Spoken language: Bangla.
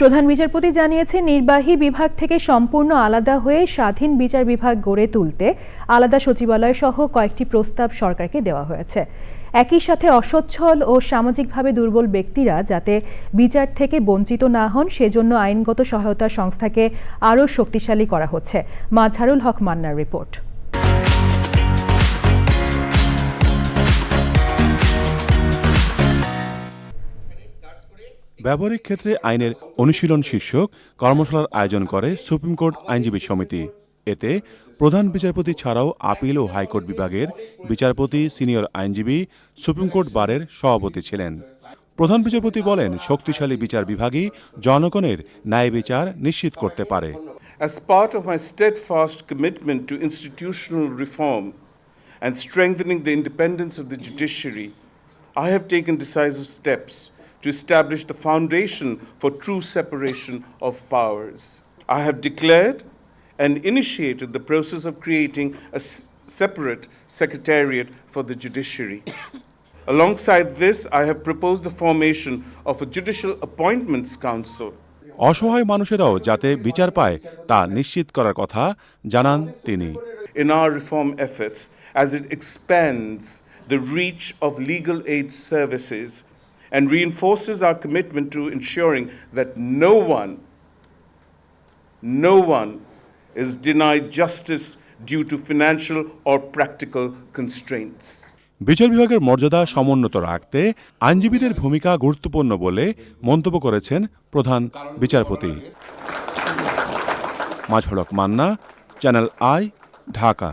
প্রধান বিচারপতি জানিয়েছেন, নির্বাহী বিভাগ থেকে সম্পূর্ণ আলাদা হয়ে স্বাধীন বিচার বিভাগ গড়ে তুলতে আলাদা সচিবালয় সহ কয়েকটি প্রস্তাব সরকারকে দেওয়া হয়েছে। একই সাথে অসচ্ছল ও সামাজিকভাবে দুর্বল ব্যক্তিরা যাতে বিচার থেকে বঞ্চিত না হন, সেজন্য আইনগত সহায়তা সংস্থাকে আরও শক্তিশালী করা হচ্ছে। মাঝারুল হক মান্নার রিপোর্ট। ব্যবহারিক ক্ষেত্রে আইনের অনুশীলন শীর্ষক কর্মশালার আয়োজন করে সুপ্রিম কোর্ট আইনজীবী সমিতি। এতে প্রধান বিচারপতি ছাড়াও আপিল ও হাইকোর্ট বিভাগের বিচারপতি সিনিয়র আইনজীবী সুপ্রিম কোর্ট বারের সভাপতি ছিলেন। প্রধান বিচারপতি বলেন শক্তিশালী বিচার বিভাগই জনগণের ন্যায় বিচার নিশ্চিত করতে পারে। As part of my steadfast commitment to institutional reform and strengthening the independence of the judiciary, I have taken decisive steps to establish the foundation for true separation of powers. I have declared and initiated the process of creating a separate secretariat for the judiciary. Alongside this, I have proposed the formation of a Judicial Appointments Council. অসহায় মানুষেরাও যাতে বিচার পায় তা নিশ্চিত করার কথা জানান তিনি in our reform efforts as it expands the reach of legal aid services and reinforces our commitment to ensuring that no one, no one is denied justice due to financial or practical constraints. বিচার বিভাগের মর্যাদা সমুন্নত রাখতে আইনজীবীদের ভূমিকা গুরুত্বপূর্ণ বলে মন্তব্য করেছেন প্রধান বিচারপতি মাঝড়ক মান্না চ্যানেল আই ঢাকা